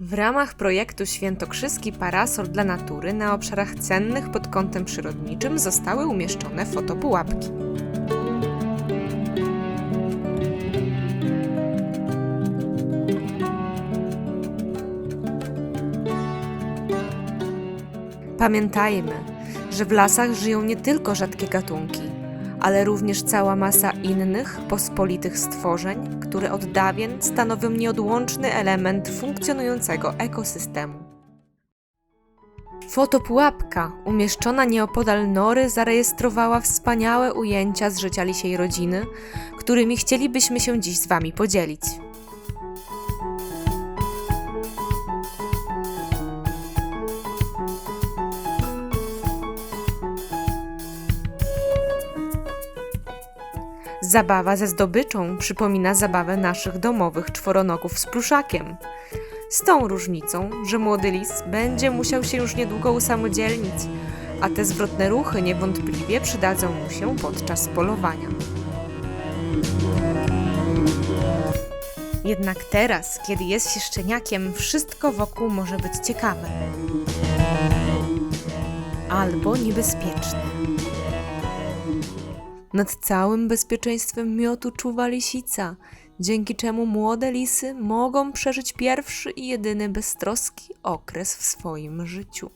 W ramach projektu Świętokrzyski Parasol dla Natury na obszarach cennych pod kątem przyrodniczym zostały umieszczone fotopułapki. Pamiętajmy, że w lasach żyją nie tylko rzadkie gatunki, ale również cała masa innych, pospolitych stworzeń, które od dawien stanowią nieodłączny element funkcjonującego ekosystemu. Fotopułapka umieszczona nieopodal nory zarejestrowała wspaniałe ujęcia z życia lisiej rodziny, którymi chcielibyśmy się dziś z Wami podzielić. Zabawa ze zdobyczą przypomina zabawę naszych domowych czworonogów z pluszakiem. Z tą różnicą, że młody lis będzie musiał się już niedługo usamodzielnić, a te zwrotne ruchy niewątpliwie przydadzą mu się podczas polowania. Jednak teraz, kiedy jest się szczeniakiem, wszystko wokół może być ciekawe. Albo niebezpieczne. Nad całym bezpieczeństwem miotu czuwa lisica, dzięki czemu młode lisy mogą przeżyć pierwszy i jedyny beztroski okres w swoim życiu.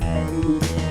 Thank